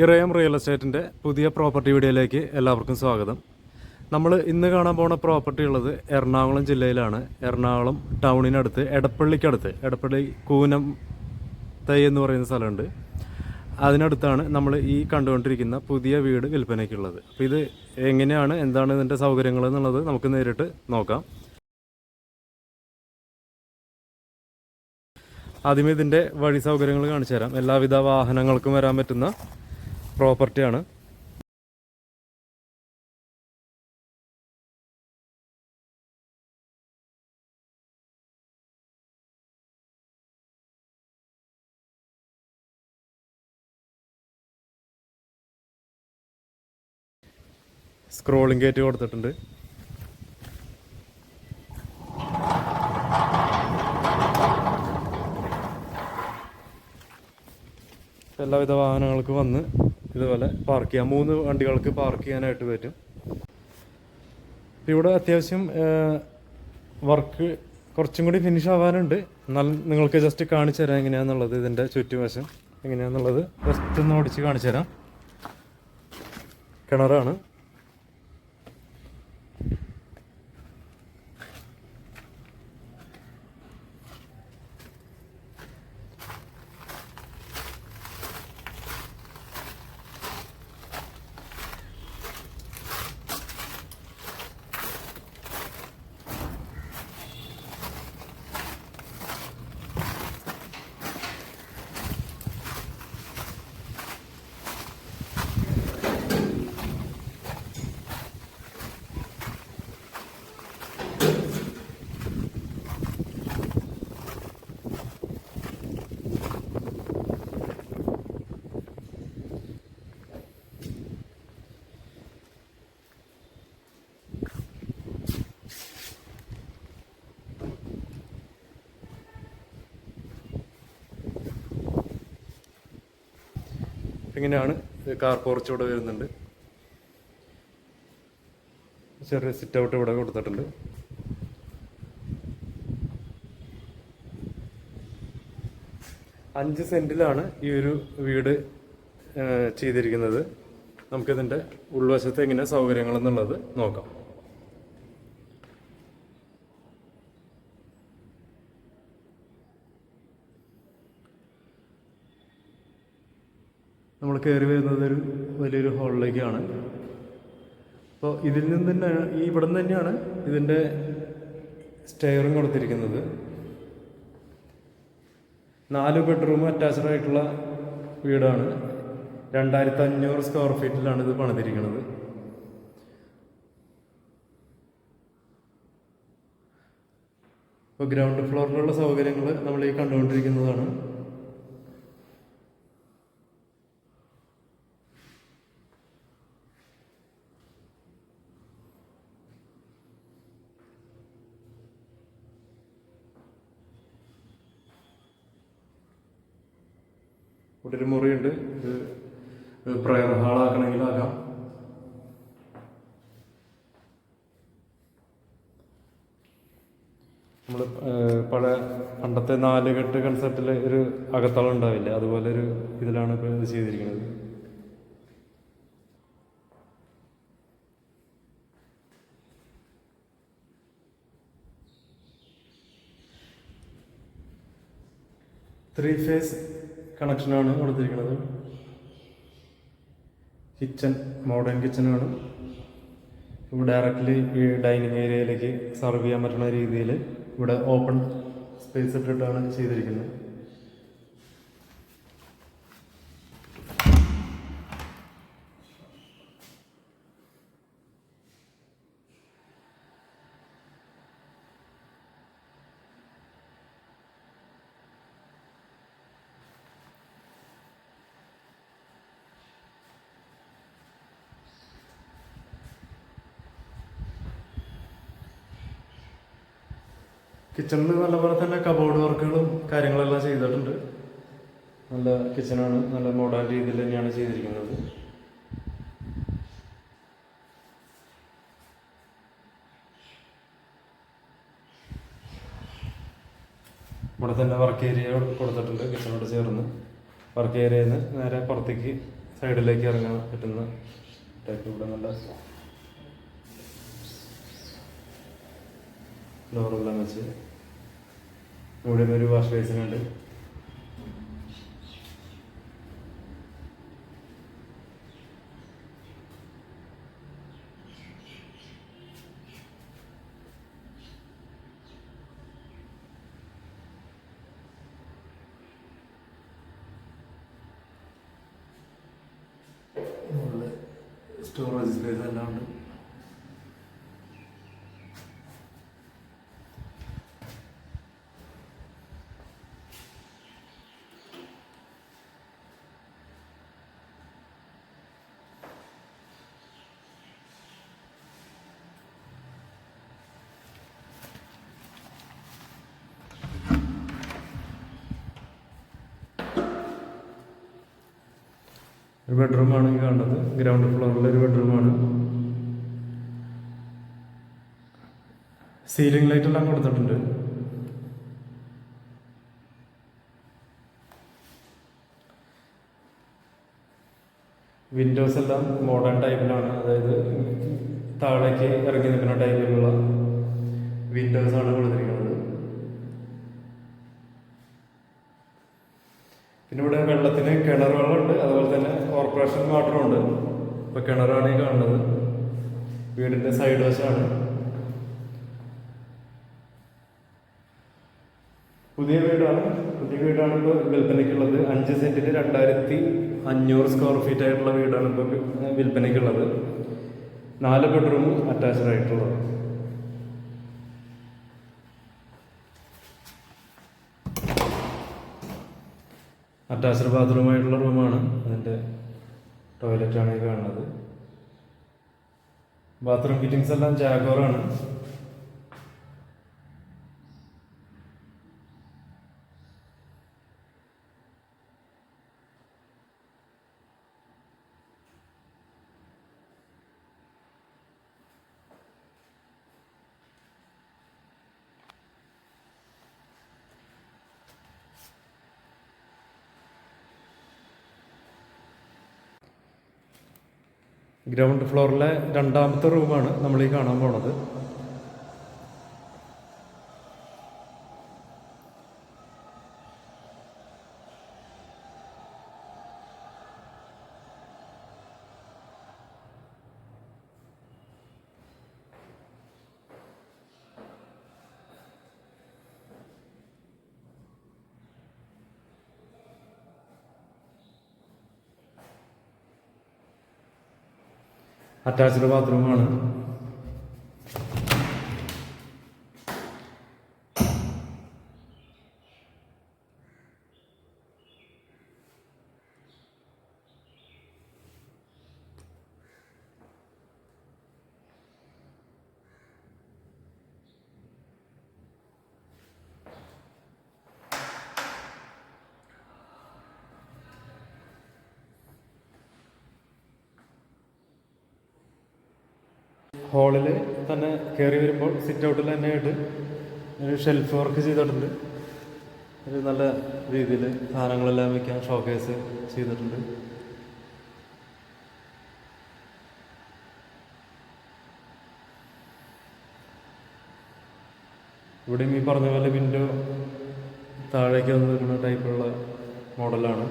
ഇറയം real എസ്റ്റേറ്റിന്റെ പുതിയ property വീഡിയോയിലേക്ക് എല്ലാവർക്കും സ്വാഗതം. നമ്മൾ ഇന്ന് കാണാൻ പോകുന്ന പ്രോപ്പർട്ടി ഉള്ളത് എറണാകുളം ജില്ലയിലാണ്. എറണാകുളം ടൗണിനടുത്ത് എടപ്പള്ളിക്കടുത്ത് എടപ്പള്ളി കൂനം തൈ എന്ന് പറയുന്ന സ്ഥലമുണ്ട്. അതിനടുത്താണ് നമ്മൾ ഈ കണ്ടുകൊണ്ടിരിക്കുന്ന പുതിയ വീട് വിൽപ്പനയ്ക്കുള്ളത്. അപ്പോൾ ഇത് എങ്ങനെയാണ് എന്താണ് ഇതിന്റെ സൗകര്യങ്ങൾ എന്നുള്ളത് നമുക്ക് നേരിട്ട് നോക്കാം. ആദ്യമേ ഇതിന്റെ വഴി സൗകര്യങ്ങൾ കാണിച്ചു തരാം. എല്ലാവിധ വാഹനങ്ങൾക്കും വരാൻ പറ്റുന്ന പ്രോപ്പർട്ടിയാണ്. സ്ക്രോളിംഗ് ഗേറ്റ് കൊടുത്തിട്ടുണ്ട്. എല്ലാവിധ വാഹനങ്ങൾക്ക് വന്ന് ഇതുപോലെ പാർക്ക് ചെയ്യാം. മൂന്ന് വണ്ടികൾക്ക് പാർക്ക് ചെയ്യാനായിട്ട് പറ്റും. ഇവിടെ അത്യാവശ്യം വർക്ക് കുറച്ചും കൂടി ഫിനിഷ് ആവാനുണ്ട്. എന്നാൽ നിങ്ങൾക്ക് ജസ്റ്റ് കാണിച്ചു തരാം എങ്ങനെയാണെന്നുള്ളത് ഇതിന്റെ ചുറ്റുവശം. എങ്ങനെയാണെന്നുള്ളത് ജസ്റ്റ് ഒന്ന് ഓടിച്ച് കാണിച്ചു തരാം. കിണറാണ്. ഇങ്ങനെയാണ് കാർ പോർച്ച് ഇവിടെ വരുന്നുണ്ട്. ചെറിയ സിറ്റ് ഔട്ട് ഇവിടെ കൊടുത്തിട്ടുണ്ട്. അഞ്ച് സെന്റിലാണ് ഈ ഒരു വീട് ചെയ്തിരിക്കുന്നത്. നമുക്കിതിന്റെ ഉൾവശത്ത് എങ്ങനെ സൗകര്യങ്ങൾ എന്നുള്ളത് നോക്കാം. നമ്മൾ കയറി വരുന്നത് ഒരു വലിയൊരു ഹാളിലേക്കാണ്. അപ്പോൾ ഇതിൽ നിന്ന് തന്നെ ഈ ഇവിടെ നിന്ന് തന്നെയാണ് ഇതിന്റെ സ്റ്റെയറും കൊടുത്തിരിക്കുന്നത്. നാല് ബെഡ്റൂം അറ്റാച്ച്ഡ് ആയിട്ടുള്ള വീടാണ്. രണ്ടായിരത്തി അഞ്ഞൂറ് സ്ക്വയർ ഫീറ്റിലാണ് ഇത് പണിതിരിക്കുന്നത്. ഇപ്പോൾ ഗ്രൗണ്ട് ഫ്ലോറിലുള്ള സൗകര്യങ്ങൾ നമ്മൾ ഈ കണ്ടുകൊണ്ടിരിക്കുന്നതാണ്. ഇവിടെ ഒരു മുറിയുണ്ട്. ഇത് പ്രയർ ഹാളാക്കണമെങ്കിൽ ആക്കാം നമ്മൾ പഴയ പണ്ടത്തെ നാലുകെട്ട് കൺസെപ്റ്റിൽ ഒരു അകത്തളം ഉണ്ടാവില്ല അതുപോലെ ഒരു ഇതിലാണ് ഇപ്പോൾ ഇത് ചെയ്തിരിക്കുന്നത്. ത്രീ ഫേസ് കണക്ഷനാണ് കൊടുത്തിരിക്കുന്നത്. കിച്ചൺ മോഡേൺ കിച്ചണാണ് ഇവിടെ ഡയറക്റ്റ്ലി ഈ ഡൈനിങ് ഏരിയയിലേക്ക് സർവ് ചെയ്യാൻ പറ്റുന്ന രീതിയിൽ ഇവിടെ ഓപ്പൺ സ്പേസ് ഇട്ടിട്ടാണ് ചെയ്തിരിക്കുന്നത്. കിച്ചണിൽ നല്ലപോലെ തന്നെ കബോർഡ് വർക്കുകളും കാര്യങ്ങളെല്ലാം ചെയ്തിട്ടുണ്ട്. നല്ല കിച്ചണാണ് നല്ല മോഡേൺ രീതിയിൽ തന്നെയാണ് ചെയ്തിരിക്കുന്നത്. ഇവിടെ തന്നെ വർക്ക് ഏരിയ കൊടുത്തിട്ടുണ്ട് കിച്ചണോട് ചേർന്ന്. വർക്ക് ഏരിയയിൽ നിന്ന് നേരെ പുറത്തേക്ക് സൈഡിലേക്ക് ഇറങ്ങാൻ പറ്റുന്ന ടൈപ്പ് ഇവിടെ നല്ല ഡോറെല്ലാം വെച്ച് ഇവിടെ ഒരു വാഷ് ബേസിനുണ്ട് സ്റ്റോറേജ് സ്പേസ് എല്ലാം ഉണ്ട്. ഒരു ബെഡ്റൂമാണ് ഈ കാണുന്നത്. ഗ്രൗണ്ട് ഫ്ലോറിലെ ഒരു ബെഡ്റൂമാണ് സീലിംഗ് ലൈറ്റ് എല്ലാം കൊടുത്തിട്ടുണ്ട്. വിൻഡോസ് എല്ലാം മോഡേൺ ടൈപ്പിലാണ് അതായത് താഴേക്ക് ഇറങ്ങി നിൽക്കുന്ന ടൈപ്പിലുള്ള വിൻഡോസ് ആണ് കൊടുത്തിരിക്കുന്നത്. പിന്നെ ഇവിടെ വെള്ളത്തിന് കിണർ വെള്ളമുണ്ട് അതുപോലെ തന്നെ കോർപ്പറേഷൻ വാട്ടറും ഉണ്ട് ഇപ്പൊ കിണറാണ് ഈ കാണുന്നത്. വീടിന്റെ സൈഡ് വശമാണ് പുതിയ വീടാണ്. പുതിയ വീടാണ് ഇപ്പോൾ വിൽപ്പനയ്ക്കുള്ളത്. അഞ്ച് സെന്റിന് രണ്ടായിരത്തി അഞ്ഞൂറ് സ്ക്വയർ ഫീറ്റ് ആയിട്ടുള്ള വീടാണ് ഇപ്പോൾ വിൽപ്പനയ്ക്കുള്ളത്. നാല് ബെഡ്റൂം അറ്റാച്ച്ഡ് ആയിട്ടുള്ളത്. അറ്റാച്ച്ഡ് ബാത്റൂമായിട്ടുള്ള റൂമാണ് അതിന്റെ ടോയ്ലറ്റാണ് ഈ കാണുന്നത്. ബാത്റൂം ഫിറ്റിങ്സ് എല്ലാം ജാഗോറാണ് ഗ്രൗണ്ട് ഫ്ലോറിലെ രണ്ടാമത്തെ റൂമാണ് നമ്മൾ ഈ കാണാൻ പോണത്. അറ്റാച്ച്ഡ് ബാത്റൂമാണ് ഹാളിൽ തന്നെ കയറി വരുമ്പോൾ സിറ്റ് ഔട്ടിൽ തന്നെ ആയിട്ട് ഒരു ഷെൽഫ് വർക്ക് ചെയ്തിട്ടുണ്ട്. ഒരു നല്ല രീതിയിൽ സാധനങ്ങളെല്ലാം വയ്ക്കാൻ ഷോക്കേസ് ചെയ്തിട്ടുണ്ട്. ഇവിടെയും ഈ പറഞ്ഞ പോലെ വിൻഡോ താഴേക്ക് വന്ന് വരുന്ന ടൈപ്പുള്ള മോഡലാണ്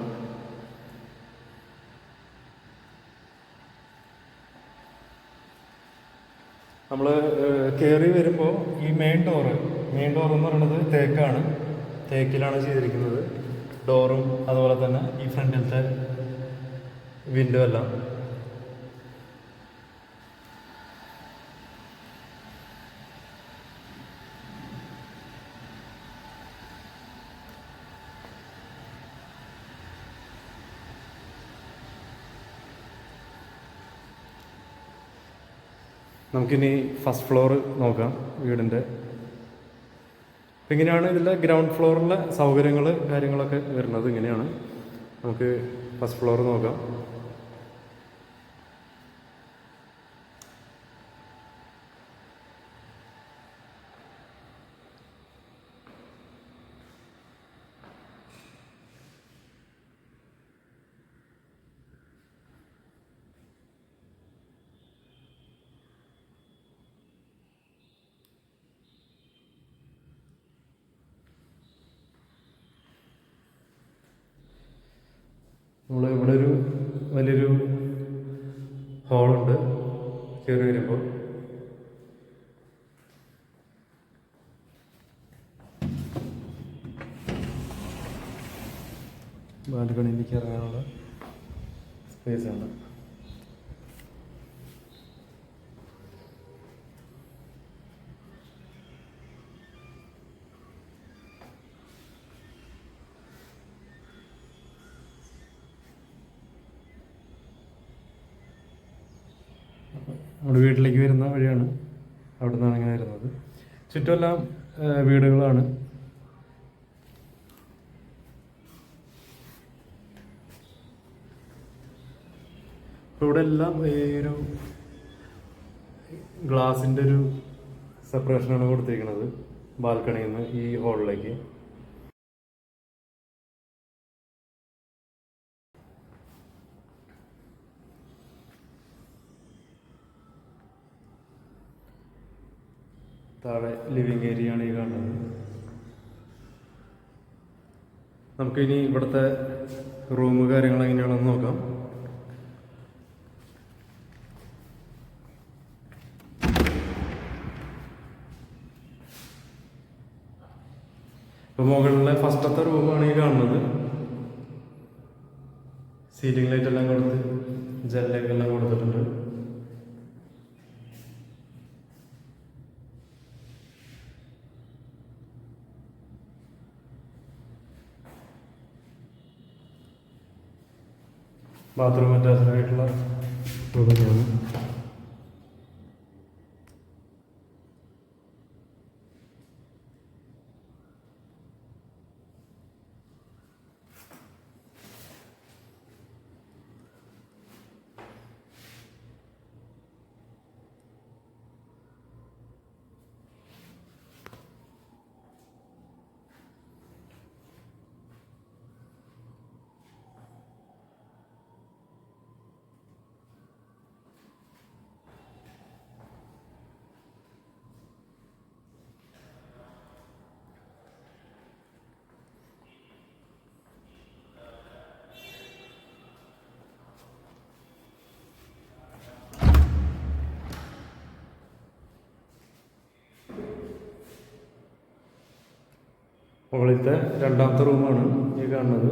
നമ്മൾ കയറി വരുമ്പോൾ ഈ മെയിൻ ഡോറ് മെയിൻ ഡോർ എന്ന് പറയുന്നത് തേക്കാണ്. തേക്കിലാണ് ചെയ്തിരിക്കുന്നത്. ഡോറും അതുപോലെ തന്നെ ഈ ഫ്രണ്ടിലത്തെ വിൻഡോ എല്ലാം. നമുക്കിനി ഫസ്റ്റ് ഫ്ലോർ നോക്കാം വീടിന്റെ. ഇങ്ങനെയാണ് ഇതിന്റെ ഗ്രൗണ്ട് ഫ്ലോറിലെ സൗകര്യങ്ങൾ കാര്യങ്ങളൊക്കെ വരുന്നത് ഇങ്ങനെയാണ്. നമുക്ക് ഫസ്റ്റ് ഫ്ലോർ നോക്കാം. നമ്മൾ ഇവിടെ ഒരു വലിയൊരു ഹോളുണ്ട് കയറി വരുമ്പോൾ ബാൽക്കണിയിലേക്ക് ഇറങ്ങാനുള്ള സ്പേസ് നിന്നാണ് ഇങ്ങനെ വരുന്നത്. ചുറ്റുമെല്ലാം വീടുകളാണ്. ഇവിടെ എല്ലാം ഈ ഒരു ഗ്ലാസിന്റെ ഒരു സെപ്പറേഷനാണ് കൊടുത്തിരിക്കുന്നത് ബാൽക്കണിയിൽ നിന്ന് ഈ ഹാളിലേക്ക്. താഴെ ലിവിങ് ഏരിയ ആണ് ഈ കാണുന്നത്. നമുക്കിനി ഇവിടുത്തെ റൂം കാര്യങ്ങൾ എങ്ങനെയാണെന്ന് നോക്കാം. ഇപ്പൊ മുകളിലെ ഫസ്റ്റത്തെ റൂമാണ് ഈ കാണുന്നത്. സീലിംഗ് ലൈറ്റ് എല്ലാം കൊടുത്ത് ജെല്ലൊക്കെ എല്ലാം കൊടുത്തിട്ടുണ്ട്. ബാത്റൂം അറ്റാച്ച്ഡ് ആയിട്ടുള്ള റൂമൊക്കെയാണ് മുകളിലത്തെ രണ്ടാമത്തെ റൂമാണ് ഈ കാണുന്നത്.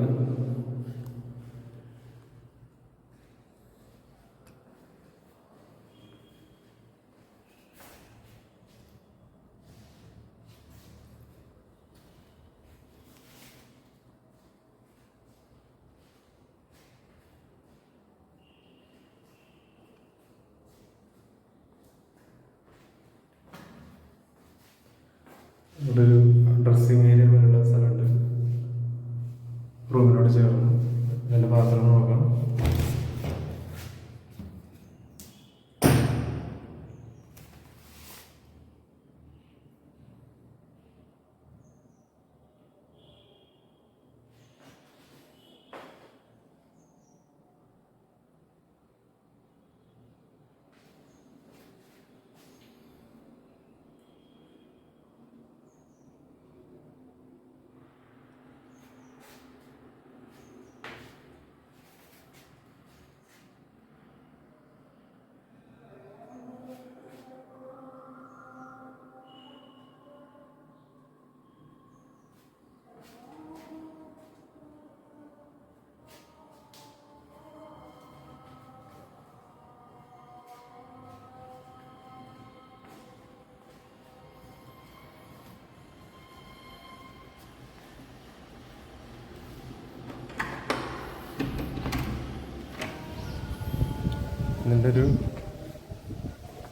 ഇതിന്റെ ഒരു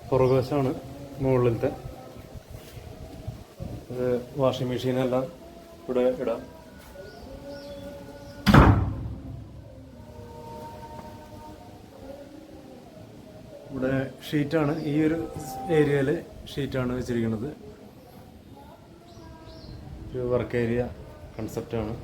പുറകുവശമാണ് മുകളിലത്തെ. ഇത് വാഷിംഗ് മെഷീനെല്ലാം ഇവിടെ ഇടാം. ഇവിടെ ഷീറ്റാണ് ഈ ഒരു ഏരിയയിൽ ഷീറ്റാണ് വെച്ചിരിക്കുന്നത്. ഒരു വർക്ക് ഏരിയ കൺസെപ്റ്റാണ്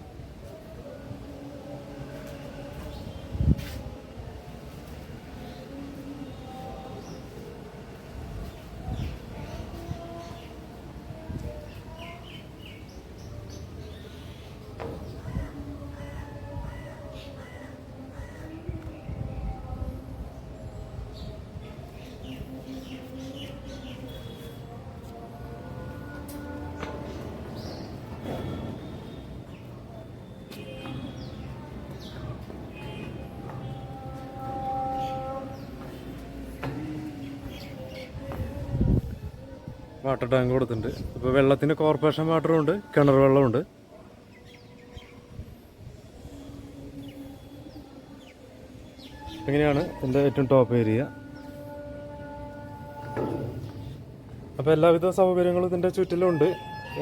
വാട്ടർ ടാങ്ക് കൊടുത്തിട്ടുണ്ട്. ഇപ്പോൾ വെള്ളത്തിന് കോർപ്പറേഷൻ വാട്ടറും ഉണ്ട് കിണർ വെള്ളമുണ്ട്. ഇങ്ങനെയാണ് എന്റെ ഏറ്റവും ടോപ്പ് ഏരിയ അപ്പോൾ എല്ലാവിധ സൗകര്യങ്ങളും ഇതിന്റെ ചുറ്റിലുണ്ട്.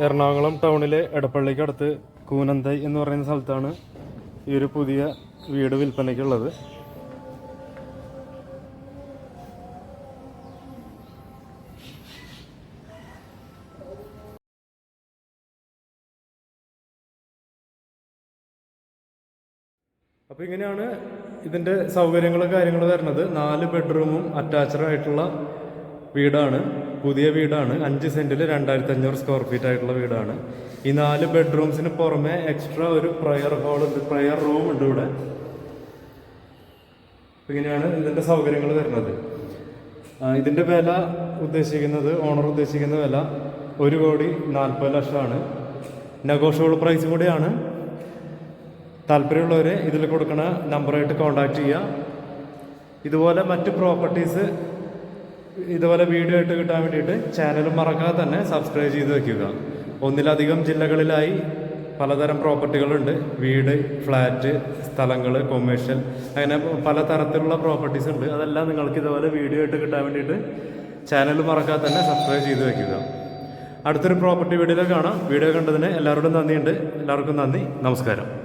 എറണാകുളം ടൗണിലെ എടപ്പള്ളിക്കടുത്ത് കൂനന്തൈ എന്ന് പറയുന്ന സ്ഥലത്താണ് ഈ ഒരു പുതിയ വീട് വിൽപ്പനയ്ക്കുള്ളത്. അപ്പോൾ ഇങ്ങനെയാണ് ഇതിന്റെ സൗകര്യങ്ങളും കാര്യങ്ങളും വരുന്നത്. നാല് ബെഡ്റൂമും അറ്റാച്ച്ഡ് ആയിട്ടുള്ള വീടാണ്. പുതിയ വീടാണ്. അഞ്ച് സെന്റിൽ രണ്ടായിരത്തി അഞ്ഞൂറ് സ്ക്വയർ ഫീറ്റ് ആയിട്ടുള്ള വീടാണ്. ഈ നാല് ബെഡ്റൂംസിന് പുറമെ എക്സ്ട്രാ ഒരു പ്രയർ ഹാൾ ഉണ്ട്. പ്രയർ റൂം ഉണ്ട് ഇവിടെ. ഇങ്ങനെയാണ് ഇതിന്റെ സൗകര്യങ്ങൾ വരുന്നത്. ഇതിന്റെ വില ഉദ്ദേശിക്കുന്നത് ഓണർ ഉദ്ദേശിക്കുന്ന വില ഒരു കോടി നാൽപ്പത് ലക്ഷമാണ്. നെഗോഷ്യബിൾ പ്രൈസ് കൂടിയാണ്. താല്പര്യമുള്ളവർ ഇതിൽ കൊടുക്കണ നമ്പറായിട്ട് കോൺടാക്റ്റ് ചെയ്യുക ഇതുപോലെ മറ്റ് പ്രോപ്പർട്ടീസ് ഇതുപോലെ വീഡിയോ ആയിട്ട് കിട്ടാൻ വേണ്ടിയിട്ട് ചാനൽ മറക്കാതെ തന്നെ സബ്സ്ക്രൈബ് ചെയ്ത് വയ്ക്കുക ഒന്നിലധികം ജില്ലകളിലായി പലതരം പ്രോപ്പർട്ടികളുണ്ട് വീട് ഫ്ലാറ്റ് സ്ഥലങ്ങൾ കൊമേഴ്ഷ്യൽ അങ്ങനെ പല തരത്തിലുള്ള പ്രോപ്പർട്ടീസ് ഉണ്ട്. അതെല്ലാം നിങ്ങൾക്ക് ഇതുപോലെ വീഡിയോ ആയിട്ട് കിട്ടാൻ വേണ്ടിയിട്ട് ചാനൽ മറക്കാതെ തന്നെ സബ്സ്ക്രൈബ് ചെയ്ത് വയ്ക്കുക അടുത്തൊരു പ്രോപ്പർട്ടി വീഡിയോ കാണാം. വീഡിയോ കണ്ടതിന് എല്ലാവരോടും നന്ദിയുണ്ട്. എല്ലാവർക്കും നന്ദി. നമസ്കാരം.